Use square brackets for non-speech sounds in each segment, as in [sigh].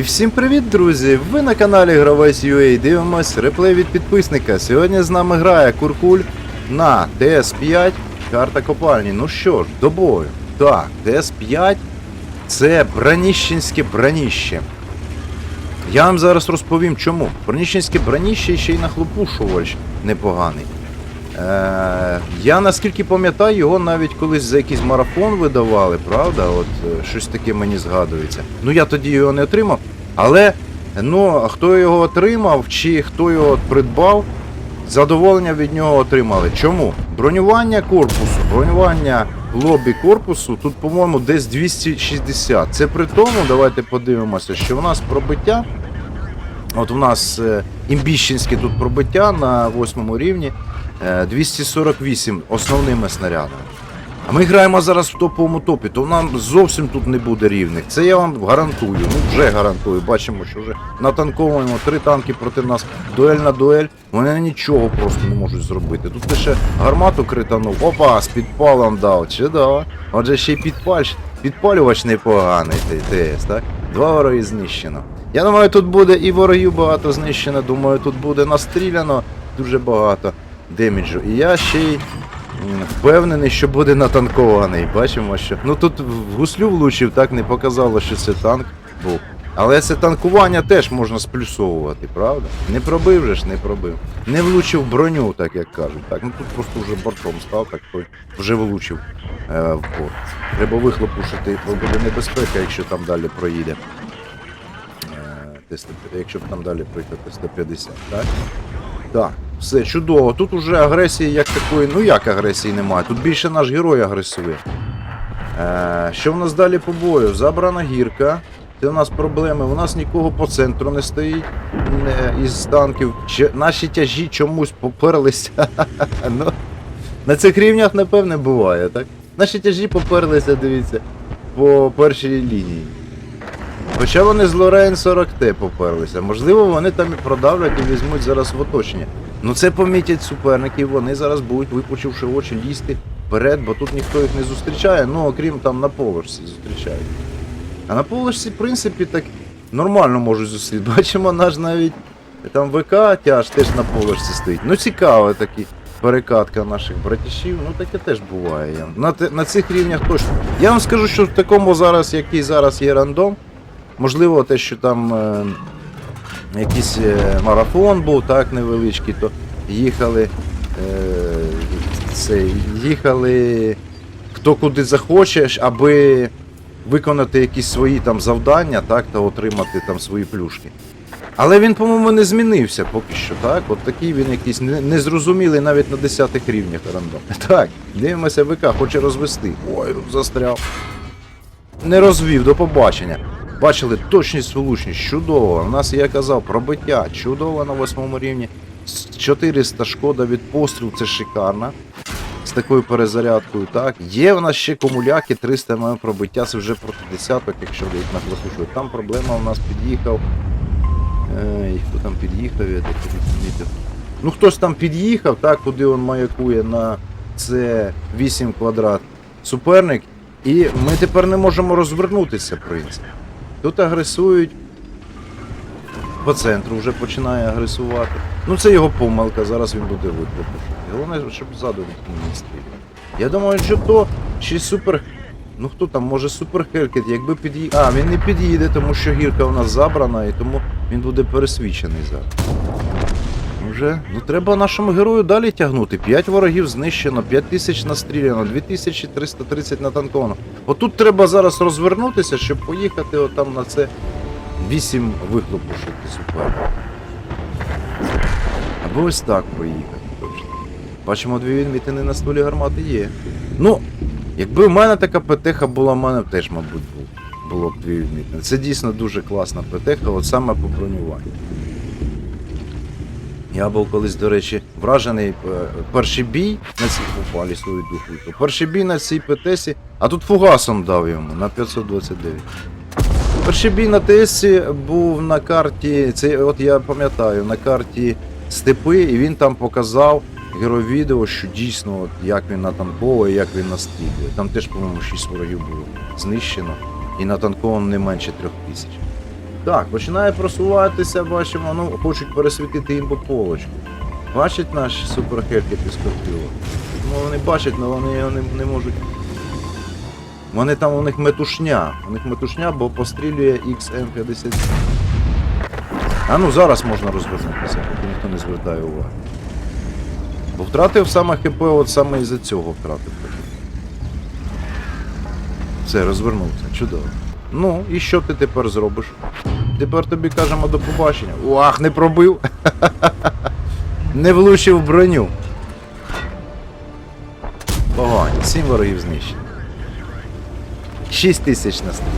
І всім привіт, друзі! Ви на каналі Гравець UA дивимось реплей від підписника. Сьогодні з нами грає Куркуль на ТС5 карта копальні. Ну що ж, до бою. Так, ТС5 це браніщенське браніще. Я вам зараз розповім чому. Браніщенське браніще ще й нахлопушувач непоганий. Е, я наскільки пам'ятаю, його навіть колись за якийсь марафон видавали, правда? От е, щось таке мені згадується. Ну я тоді його не отримав. Але ну, хто його отримав чи хто його придбав, задоволення від нього отримали. Чому? Бронювання корпусу, бронювання лобі корпусу тут, по-моєму, десь 260. Це при тому, давайте подивимося, що в нас пробиття. От у нас е, імбіщенське тут пробиття на восьмому рівні 248 основними снарядами. А ми граємо зараз в топовому топі, то нам зовсім тут не буде рівних. Це я вам гарантую. Ну вже гарантую. Бачимо, що вже натанковуємо три танки проти нас. Дуель на дуель. Вони нічого просто не можуть зробити. Тут лише гармату кританув. Опа, з підпалом дав. Чудово. Отже, ще й підпаль... підпалювач непоганий ТС, так? Два вороги знищено. Я думаю, тут буде і ворогів багато знищено. Думаю, тут буде настріляно дуже багато деміджу. І я ще й впевнений, що буде натанкований. Бачимо, що. Ну тут в гуслю влучив, так не показало, що це танк був. Але це танкування теж можна сплюсовувати, правда? Не пробив же ж, не пробив. Не влучив броню, так як кажуть. Так, ну тут просто вже бортом став, так той вже влучив е, в борт. Треба вихлопушити, бо буде небезпека, якщо там далі проїде. Е, якщо там далі пройти Т-150, так? Так, все чудово. Тут уже агресії як такої, ну як агресії немає. Тут більше наш герой агресує. Е, що в нас далі по бою? Забрана гірка. Це у нас проблеми. У нас нікого по центру не стоїть не, із танків. Чи, наші тяжі чомусь поперлися. [laughs] ну, на цих рівнях, напевне, буває, так? Наші тяжі поперлися, дивіться, по першій лінії. Хоча вони з Лорейн 40Т поперлися. Можливо, вони там і продавлять і візьмуть зараз в оточення. Ну це помітять суперники, вони зараз будуть, випучивши очі, лізти вперед, бо тут ніхто їх не зустрічає, ну окрім там на поверсі зустрічають. А на поверсі, в принципі, так нормально можуть зустріти. [laughs] Бачимо, наш навіть там ВК тяж теж на поверсі стоїть. Ну цікаво такі перекатка наших братішів, ну таке теж буває. На, на цих рівнях точно. Я вам скажу, що в такому зараз, який зараз є рандом, можливо, те, що там е, якийсь е, марафон був, так, невеличкий, то їхали. Е, це, їхали хто куди захоче, аби виконати якісь свої там завдання, так, та отримати там свої плюшки. Але він, по-моєму, не змінився поки що, так? От такий він якийсь не- незрозумілий навіть на 10 рівнях рандом. [laughs] Так, дивимося, ВК хоче розвести. Ой, застряв. Не розвів, до побачення. Бачили, точність влучність, чудово. У нас, я казав, пробиття, чудово на восьмому рівні. 400 шкода від пострілу, це шикарно. З такою перезарядкою, так. Є в нас ще комуляки, 300 мм пробиття, це вже проти десяток, якщо їх наклопушують. Там проблема у нас під'їхав. Ей, хто там під'їхав, я так помітив. Ну хтось там під'їхав, так, куди він маякує на це 8 квадрат суперник. І ми тепер не можемо розвернутися, в принципі. Тут агресують. По центру вже починає агресувати. Ну це його помилка, зараз він буде викликати. Головне, щоб ззаду не стріляв. Я думаю, що то чи супер. Ну хто там, може суперхелькет, якби під'їде. А, він не під'їде, тому що гірка у нас забрана, і тому він буде пересвічений зараз. Вже, ну треба нашому герою далі тягнути. 5 ворогів знищено, 5 тисяч настріляно, 2330 натанковано. Отут треба зараз розвернутися, щоб поїхати отам на це 8 вихлопушити супер. Або ось так проїхати точно. Бачимо, дві відмітини на столі гармати є. Ну, якби в мене така ПТХ була, в мене теж, мабуть, було б дві відмітини. Це дійсно дуже класна ПТХ, от саме по бронюванню. Я був колись, до речі, вражений е, перший бій на цій попалі свою духу. Перший бій на цій ПТСі, а тут фугасом дав йому на 529. Перший бій на ТСі був на карті, це от я пам'ятаю, на карті степи, і він там показав герой відео, що дійсно от, як він натанковує, як він настрілює. Там теж, по-моєму, 6 ворогів було знищено, і натанковано не менше трьох тисяч. Так, починає просуватися, бачимо, ну, хочуть пересвітити їм полочку. Бачить наш суперхельки і Скорпіон? Ну вони бачать, але вони його не, не можуть. Вони там у них метушня. У них метушня, бо пострілює XM57. А ну зараз можна розвернутися, поки ніхто не звертає уваги. Бо втратив саме ХП, от саме із-за цього втратив. Все, розвернувся, чудово. Ну, і що ти тепер зробиш? Тепер тобі кажемо до побачення. Уах, не пробив. [laughs] Не влучив броню. Погано, сім ворогів знищено. 6 тисяч на стрілі.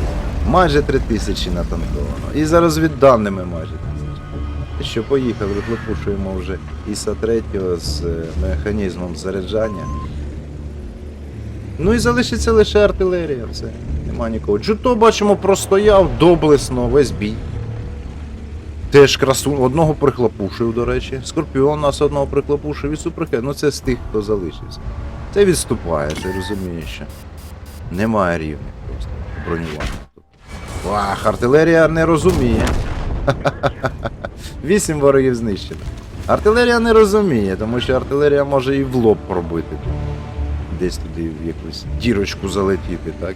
Майже 3 тисячі натанковано. І за розвідданими майже тисячі. Що поїхали, випушуємо вже Іса 3 з е, механізмом заряджання. Ну і залишиться лише артилерія, все. Нема нікого. Джуто, бачимо, простояв доблесно весь бій. Теж красун, одного прихлопушив, до речі. Скорпіон нас одного прихлопушив і суперхе. Ну це з тих, хто залишився. Це відступає, ти розумієш, немає рівня просто бронювання. Вах, артилерія не розуміє. Вісім ворогів знищено. Артилерія не розуміє, тому що артилерія може і в лоб пробити. Десь туди в якусь дірочку залетіти, так?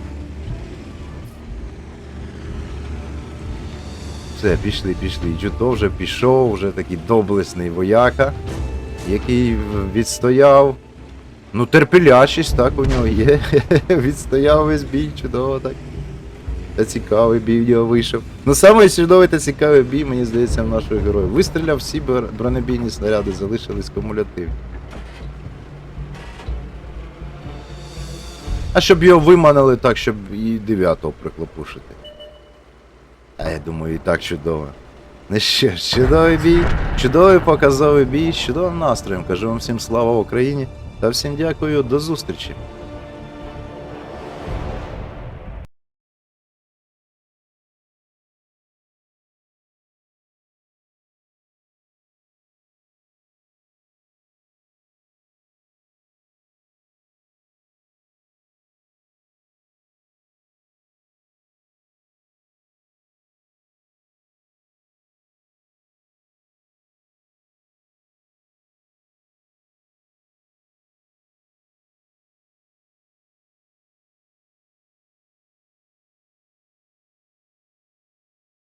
Все, пішли, пішли. Джуто вже пішов, вже такий доблесний вояка, який відстояв. Ну, терпелящість, так, у нього є. [laughs] Відстояв весь бій, чудово так. Та цікавий бій в нього вийшов. Ну, саме чудовий та цікавий бій, мені здається, в нашого героя. Вистріляв всі бронебійні снаряди, залишились кумулятивні. А щоб його виманили так, щоб і дев'ятого приклопушити. А я думаю, і так чудово. Ну що чудовий бій, чудовий показовий бій, чудовим настроєм. Кажу вам всім слава Україні та всім дякую, до зустрічі.